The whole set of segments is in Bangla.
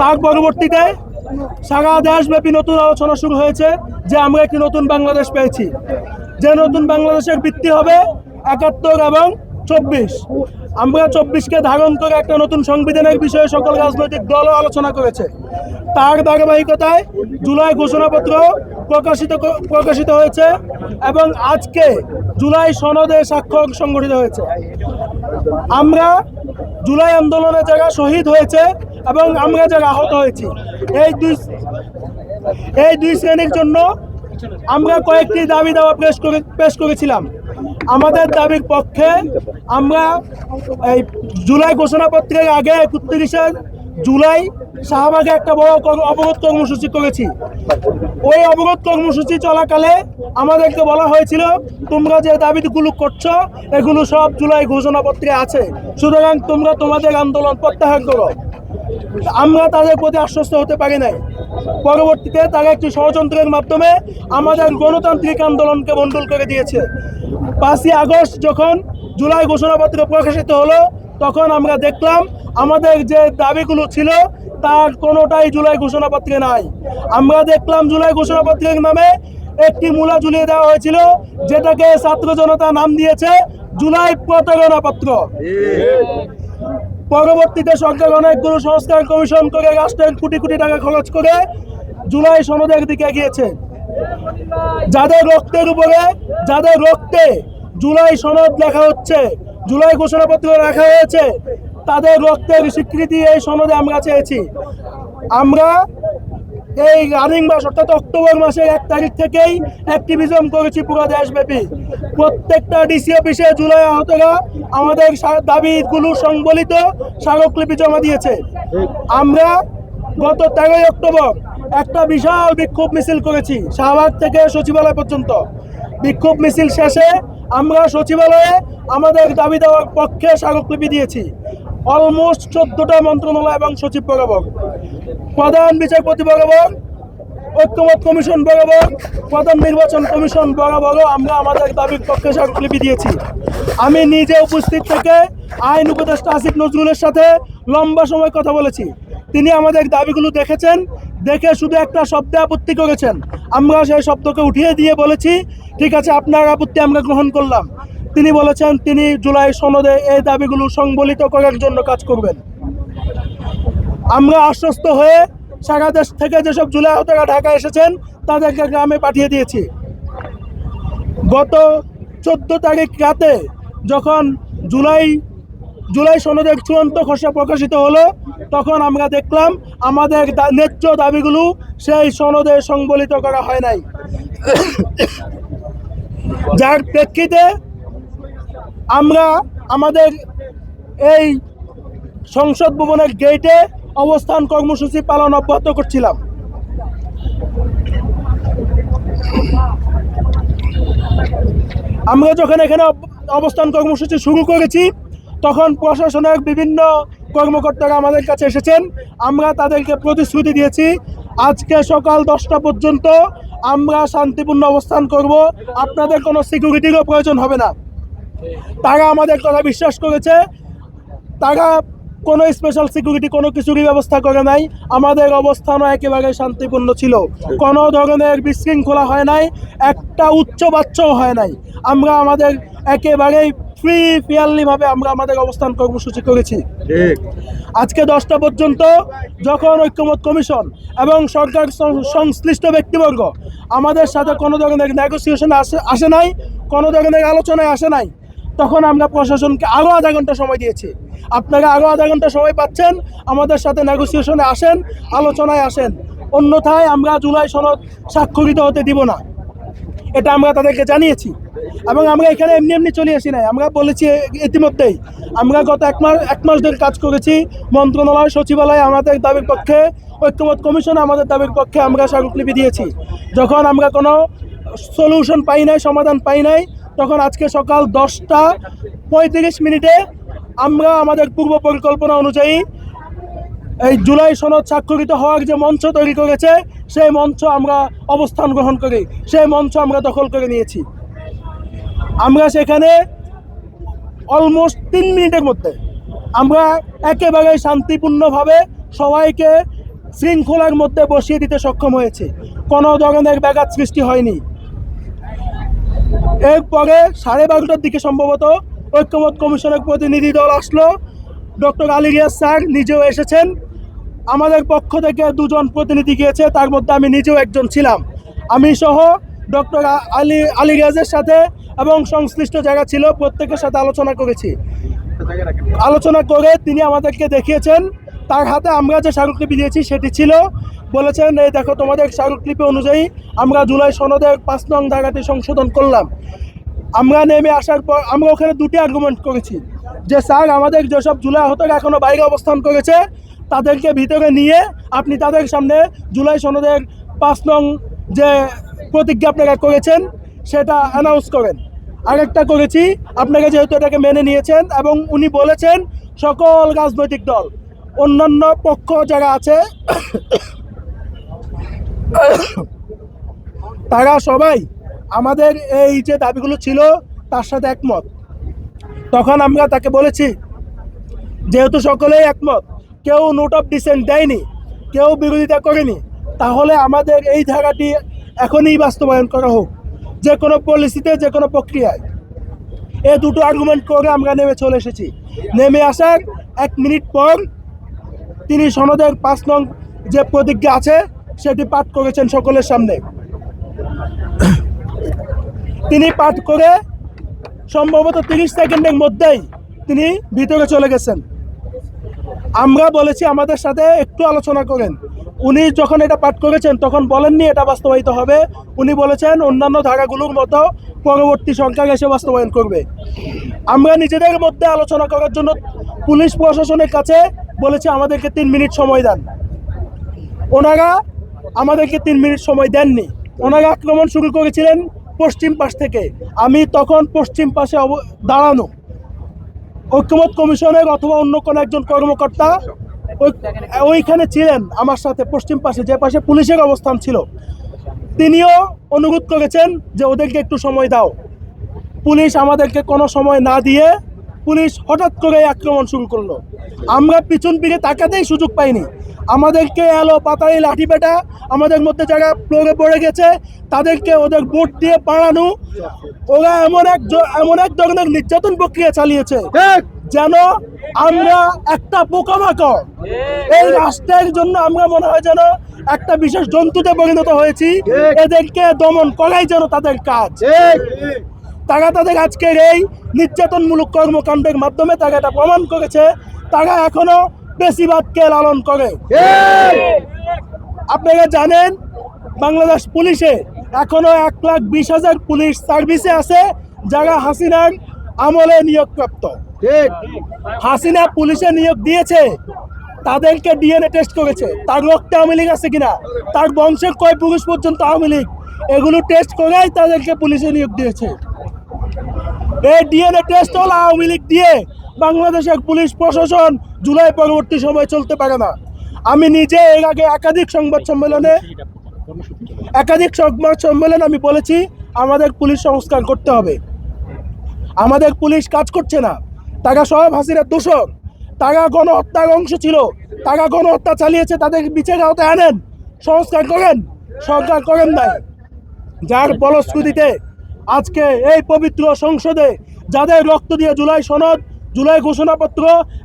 তার পরবর্তীতে সারা দেশব্যাপী নতুন আলোচনা শুরু হয়েছে যে আমরা একটি নতুন বাংলাদেশ পেয়েছি। যে নতুন বাংলাদেশের ভিত্তি হবে একাত্তর এবং চব্বিশ। আমরা চব্বিশকে ধারণ করে একটা নতুন সংবিধানের বিষয়ে সকল রাজনৈতিক দলও আলোচনা করেছে। তার ধারাবাহিকতায় জুলাই ঘোষণাপত্র প্রকাশিত প্রকাশিত হয়েছে এবং আজকে জুলাই সনদে স্বাক্ষর সংগঠিত হয়েছে। আমরা জুলাই আন্দোলনে যারা শহীদ হয়েছে এবং আমরা যারা আহত হয়েছি, এই দুই এই দুই শ্রেণির জন্য আমরা কয়েকটি দাবি দাওয়া পেশ করে, পেশ করেছিলাম। আমাদের দাবির পক্ষে আমরা এই জুলাই ঘোষণাপত্রের আগে একত্রিশে জুলাই শাহবাগে একটা বড় অবরোধ কর্মসূচি করেছি। ওই অবরোধ কর্মসূচি চলাকালে আমাদেরকে বলা হয়েছিল, তোমরা যে দাবিগুলো করছ, এগুলো সব জুলাই ঘোষণাপত্রে আছে। সুতরাং তোমরা তোমাদের আন্দোলন প্রত্যাহার করো। আমরা তাদের প্রতি আশ্বস্ত হতে পারি নাই। পরবর্তীতে তারা একটি ষড়যন্ত্রের মাধ্যমে আমাদের গণতান্ত্রিক আন্দোলনকে মণ্ডল করে দিয়েছে। পাঁচই আগস্ট যখন জুলাই ঘোষণাপত্র প্রকাশিত হলো, তখন আমরা দেখলাম আমাদের যে দাবিগুলো ছিল, তার কোনোটাই জুলাই ঘোষণাপত্রে নাই। আমরা দেখলাম জুলাই ঘোষণাপত্রের নামে একটি মূলা ঝুলিয়ে দেওয়া হয়েছিল, যেটাকে ছাত্র জনতা নাম দিয়েছে জুলাই প্রতারণা পত্র পরবর্তীতে সরকার অনেকগুলো সংস্কার কমিশন করে রাষ্ট্রের কোটি কোটি টাকা খরচ করে জুলাই সনদের দিকে গিয়েছে যাদের রক্তের উপরে, যাদের রক্তে জুলাই সনদ লেখা হচ্ছে, জুলাই ঘোষণাপত্র রাখা হয়েছে, তাদের রক্তের স্বীকৃতি এই সনদে আমরা চেয়েছি। আমরা এই রানিং মাস অর্থাৎ অক্টোবর মাসের এক তারিখ থেকেই অ্যাক্টিভিজম করেছি পুরো দেশব্যাপী। প্রত্যেকটা ডিসি অফিসে জুলাই আহতরা আমাদের দাবিগুলো সংবলিত স্মারকলিপি জমা দিয়েছে। আমরা গত তেরোই অক্টোবর একটা বিশাল বিক্ষোভ মিছিল করেছি, শাহবাগ থেকে সচিবালয় পর্যন্ত। বিক্ষোভ মিছিল শেষে আমরা সচিবালয়ে আমাদের দাবি দেওয়ার পক্ষে স্মারকলিপি দিয়েছি। অলমোস্ট চোদ্দটা মন্ত্রণালয় এবং সচিব বরাবর। প্রধান বিচারপতি বরাবর, ঐক্যমত কমিশন বরাবর, প্রধান নির্বাচন কমিশন বরাবরও আমরা আমাদের দাবির পক্ষে স্মারকলিপি দিয়েছি। আমি নিজে উপস্থিত থেকে আইন উপদেষ্টা আসিফ নজরুলের সাথে লম্বা সময় কথা বলেছি। তিনি আমাদের দাবিগুলো দেখেছেন, দেখে শুধু একটা শব্দে আপত্তি করেছেন। আমরা সেই শব্দকে উঠিয়ে দিয়ে বলেছি, ঠিক আছে, আপনার আপত্তি আমরা গ্রহণ করলাম। তিনি বলেছেন, তিনি জুলাই সনদে এই দাবিগুলো সংবলিত করার জন্য কাজ করবেন। আমরা আশ্বস্ত হয়ে সারা দেশ থেকে যেসব জুলাই আহতরা ঢাকা এসেছেন, তাদেরকে গ্রামে পাঠিয়ে দিয়েছি। গত চোদ্দ তারিখ রাতে যখন জুলাই জুলাই সনদের চূড়ান্ত খসড়া প্রকাশিত হলো, তখন আমরা দেখলাম আমাদের ন্যায্য দাবিগুলো সেই সনদে সংবলিত করা হয় নাই। যার প্রেক্ষিতে আমরা আমাদের এই সংসদ ভবনের গেটে অবস্থান কর্মসূচি পালন অব্যাহত করছিলাম। আমরা যখন এখানে অবস্থান কর্মসূচি শুরু করেছি, তখন প্রশাসনের বিভিন্ন কর্মকর্তারা আমাদের কাছে এসেছেন। আমরা তাদেরকে প্রতিশ্রুতি দিয়েছি, আজকে সকাল দশটা পর্যন্ত আমরা শান্তিপূর্ণ অবস্থান করব। আপনাদের কোনো সিকিউরিটিরও প্রয়োজন হবে না। তারা আমাদের কথা বিশ্বাস করেছে। তারা কোনো স্পেশাল সিকিউরিটি কোনো কিছুরই ব্যবস্থা করে নাই। আমাদের অবস্থানও একেবারে শান্তিপূর্ণ ছিল। কোনো ধরনের বিশৃঙ্খলা হয় নাই একটা উচ্চ বাচ্চাও হয় নাই। আমরা আমাদের একেবারেই ফ্রি ফেয়ারলিভাবে আমরা আমাদের অবস্থান কর্মসূচি করেছি। আজকে দশটা পর্যন্ত যখন ঐক্যমত কমিশন এবং সরকার সংশ্লিষ্ট ব্যক্তিবর্গ আমাদের সাথে কোনো ধরনের নেগোসিয়েশন আসে আসে নাই কোনো ধরনের আলোচনায় আসে নাই। তখন আমরা প্রশাসনকে আরও আধা ঘণ্টা সময় দিয়েছি। আপনারা আরও আধা ঘণ্টা সময় পাচ্ছেন, আমাদের সাথে নেগোসিয়েশনে আসেন, আলোচনায় আসেন। অন্যথায় আমরা জুলাই সনদ স্বাক্ষরিত হতে দিব না। এটা আমরা তাদেরকে জানিয়েছি। এবং আমরা এখানে এমনি এমনি চলে আসি নাই। আমরা বলেছি ইতিমধ্যেই। আমরা গত এক মাস এক মাস ধরে কাজ করেছি। মন্ত্রণালয়, সচিবালয় আমাদের দাবির পক্ষে, ঐক্যমত কমিশন আমাদের দাবির পক্ষে আমরা স্মারকলিপি দিয়েছি। যখন আমরা কোনো সলিউশন পাই নাই, সমাধান পাই নাই তখন আজকে সকাল দশটা পঁয়ত্রিশ মিনিটে আমরা আমাদের পূর্ব পরিকল্পনা অনুযায়ী এই জুলাই সনদ স্বাক্ষরিত হওয়ার যে মঞ্চ তৈরি করেছে, সেই মঞ্চ আমরা অবস্থান গ্রহণ করি। সেই মঞ্চ আমরা দখল করে নিয়েছি। আমরা সেখানে অলমোস্ট তিন মিনিটের মধ্যে আমরা একেবারে শান্তিপূর্ণভাবে সবাইকে শৃঙ্খলার মধ্যে বসিয়ে দিতে সক্ষম হয়েছে। কোনো ধরনের ব্যাঘাত সৃষ্টি হয়নি। এরপরে সাড়ে বারোটার দিকে সম্ভবত ঐক্যমত কমিশনের প্রতিনিধি দল আসলো। ডক্টর আলী রিয়াজ স্যার নিজেও এসেছেন। আমাদের পক্ষ থেকে দুজন প্রতিনিধি গিয়েছে, তার মধ্যে আমি নিজেও একজন ছিলাম। আমি সহ ডক্টর আলী আলী রিয়াজের সাথে এবং সংশ্লিষ্ট জায়গা ছিল প্রত্যেকের সাথে আলোচনা করেছি। আলোচনা করে তিনি আমাদেরকে দেখিয়েছেন। তার হাতে আমরা যে স্মারকলিপি দিয়েছি, সেটি ছিল, বলেছেন, এই দেখো, তোমাদের স্মারকলিপি অনুযায়ী আমরা জুলাই সনদের পাঁচ নং ধারাটি সংশোধন করলাম। আমরা নেমে আসার পর, আমরা ওখানে দুটি আর্গুমেন্ট করেছি। যে, স্যার, আমাদের যেসব জুলাই আহতরা এখনও বাইরে অবস্থান করেছে, তাদেরকে ভিতরে নিয়ে আপনি তাদের সামনে জুলাই সনদের পাঁচ নং যে প্রতিজ্ঞা আপনারা করেছেন, সেটা অ্যানাউন্স করেন। আরেকটা করেছি আপনাকে যেহেতু এটাকে মেনে নিয়েছেন এবং উনি বলেছেন, সকল রাজনৈতিক দল অন্যান্য পক্ষ যারা আছে, তারা সবাই আমাদের এই যে দাবিগুলো ছিল, তার সাথে একমত। তখন আমরা তাকে বলেছি, যেহেতু সকলেই একমত, কেউ নোট অফ ডিসেন্ট দেয়নি, কেউ বিরোধিতা করেনি, তাহলে আমাদের এই ধারাটি এখনই বাস্তবায়ন করা হোক যে কোনো পলিসিতে যে কোনো প্রক্রিয়ায়। এ দুটো আর্গুমেন্ট করে আমরা নেমে চলে এসেছি। নেমে আসার এক মিনিট পর তিনি সনদের পাঁচ নং যে প্রতিজ্ঞা আছে, সেটি পাঠ করেছেন সকলের সামনে। তিনি পাঠ করে সম্ভবত তিরিশ সেকেন্ডের মধ্যেই তিনি ভিতরে চলে গেছেন। আমরা বলেছি আমাদের সাথে একটু আলোচনা করেন। উনি যখন এটা পাঠ করেছেন, তখন বলেননি এটা বাস্তবায়িত হবে। উনি বলেছেন অন্যান্য ধারাগুলোর মতো পরবর্তী সরকার এসে বাস্তবায়ন করবে। আমরা নিজেদের মধ্যে আলোচনা করার জন্য পুলিশ প্রশাসনের কাছে বলেছি, আমাদেরকে তিন মিনিট সময় দেন। ওনারা আমাদেরকে তিন মিনিট সময় দেননি। ওনারা আক্রমণ শুরু করেছিলেন পশ্চিম পাশ থেকে। আমি তখন পশ্চিম পাশে দাঁড়ানো। ঐক্যমত কমিশনের অথবা অন্য কোনো একজন কর্মকর্তা ওই- ওইখানে ছিলেন আমার সাথে পশ্চিম পাশে, যে পাশে পুলিশের অবস্থান ছিল। তিনিও অনুরোধ করেছেন যে, ওদেরকে একটু সময় দাও। পুলিশ আমাদেরকে কোনো সময় না দিয়ে পুলিশ হঠাৎ করে আক্রমণ শুরু করল। আমরা পিছন ফিরে তাকাতেই সুযোগ পাইনি। আমাদেরকে এলো পাতাই লাঠি পেটা আমাদের মধ্যে যারা ফ্লোরে পড়ে গেছে তাদেরকে ওদের বোট দিয়ে পাড়ানো ওরা এমন এক এমন এক ধরনের নির্যাতন প্রক্রিয়া চালিয়েছে যেন আমরা একটা পোকামাকড়। এই রাষ্ট্রের জন্য আমরা মনে হয় যেন একটা বিশেষ জন্তুতে পরিণত হয়েছি। এদেরকে দমন করাই যেন তাদের কাজ। তারা তাদের আজকের এই নির্যাতনমূলক কর্মকাণ্ডের মাধ্যমে তারা এটা প্রমাণ করেছে। তারা এখনও বেশিবাদকে লালন করে। আপনারা জানেন, বাংলাদেশ পুলিশে এখনও এক লাখ বিশ হাজার পুলিশ সার্ভিসে আছে, যারা হাসিনার আমলে নিয়োগপ্রাপ্ত। হাসিনা পুলিশে নিয়োগ দিয়েছে, তাদেরকে ডিএনএ টেস্ট করেছে। তার রক্তে আওয়ামী লীগ আছে কিনা? তার বংশের কয় পুরুষ পর্যন্ত আওয়ামী লীগ? এগুলো টেস্ট করেই তাদেরকে পুলিশে নিয়োগ দিয়েছে। এই ডিএনএ টেস্ট হল আওয়ামী লীগ দিয়ে। বাংলাদেশের পুলিশ প্রশাসন, জুলাই পরবর্তী সময় চলতে পারে না। আমি নিজে এর আগে একাধিক সংবাদ সম্মেলনে একাধিক সংবাদ সম্মেলন আমি বলেছি, আমাদের পুলিশ সংস্কার করতে হবে। আমাদের পুলিশ কাজ করছে না। তারা সব হাসিনার দোষক। তারা গণহত্যার অংশ ছিল। তারা গণহত্যা চালিয়েছে, তাদের বিচার আওতায় আনেন। সংস্কার করেন। সরকার করেন নাই। যার বলস্কৃতিতে আজকে এই পবিত্র সংসদে যাদের রক্ত দিয়ে জুলাই সনদ জুলাই ঘোষণাপত্র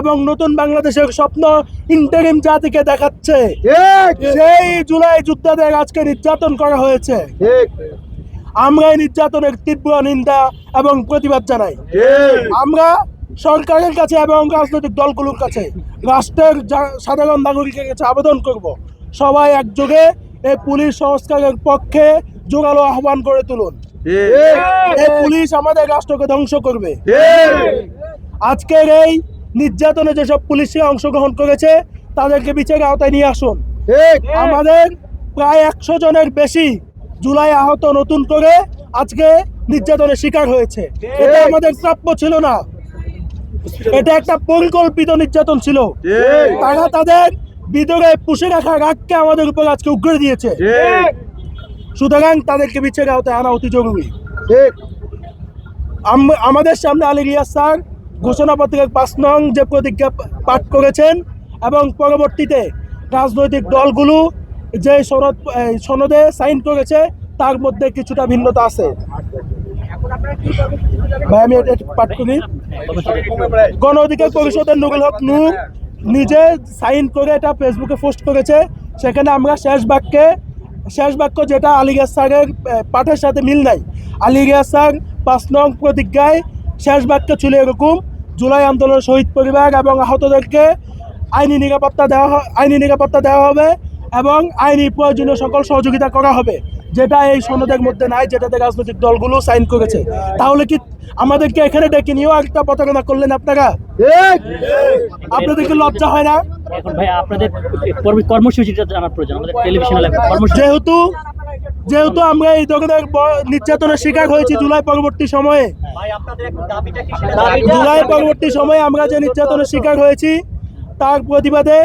এবং নতুন বাংলাদেশের স্বপ্ন ইন্টারিম জাতিকে দেখাচ্ছে সেই জুলাই যোদ্ধাদের আজকে নির্যাতন করা হয়েছে। আমরা এই নির্যাতনের তীব্র নিন্দা এবং প্রতিবাদ জানাই। আমরা সরকারের কাছে এবং রাজনৈতিক দলগুলোর কাছে রাষ্ট্রের সাধারণ নাগরিকের কাছে আবেদন করব। সবাই একযোগে এই পুলিশ সংস্কারের পক্ষে জোরালো আহ্বান করে তুলুন। এই পুলিশ আমাদের রাষ্ট্রকে ধ্বংস করবে। আজকের এই নির্যাতনে যেসব পুলিশে অংশগ্রহণ করেছে তাদেরকে বিচারের আওতায় নিয়ে আসুন। আমাদের প্রায় একশো জনের বেশি জুলাই আহত নতুন করে আজকে নির্যাতনের শিকার হয়েছে। এটা আমাদের প্রাপ্য ছিল না। এটা একটা পরিকল্পিত নির্যাতন ছিল। তারা তাদের ভিতরে পুষে রাখা রাগকে আমাদের উপর আজকে উগড়ে দিয়েছে। সুতরাং তাদেরকে বিচারের আওতায় আনা অতি জরুরি। আম- আমাদের সামনে আলী রিয়াজ স্যার ঘোষণাপত্রের পাঁচ নং যে প্রতিজ্ঞা পাঠ করেছেন এবং পরবর্তীতে রাজনৈতিক দলগুলো যে সনদ সনদে সাইন করেছে, তার মধ্যে কিছুটা ভিন্নতা আছে। আমি পাঠ করি। গণ অধিকার পরিষদের নুরুল হক নূর নিজে সাইন করে এটা ফেসবুকে পোস্ট করেছে। সেখানে আমরা শেষ বাক্যে শেষ বাক্য যেটা আলিগা স্যারের পাঠের সাথে মিল নাই। আলিগা স্যার পাঁচ নং প্রতিজ্ঞায় শেষ বাক্য ছিল এরকম জুলাই আন্দোলনের শহীদ পরিবার এবং আহতদেরকে আইনি নিরাপত্তা দেওয়া আইনি নিরাপত্তা দেওয়া হবে এবং আইনি প্রয়োজনীয় সকল সহযোগিতা করা হবে। যেটা এই সনদের মধ্যে নাই যেটাতে রাজনৈতিক দলগুলো সাইন করেছে। তাহলে কি আমাদেরকে এখানে ডেকে নিয়েও একটা প্রতারণা করলেন আপনারা? আপনাদেরকে লজ্জা হয় না? এখন ভাই আপনাদের কর্মসূচিটা জানার প্রয়োজন আমাদের কর্মসূচি। যেহেতু যেহেতু আমরা এই ধরনের নির্যাতনের শিকার হয়েছি জুলাই পরবর্তী সময়ে। জুলাই পরবর্তী সময়ে আমরা যে নির্যাতনের শিকার হয়েছি তার প্রতিবাদে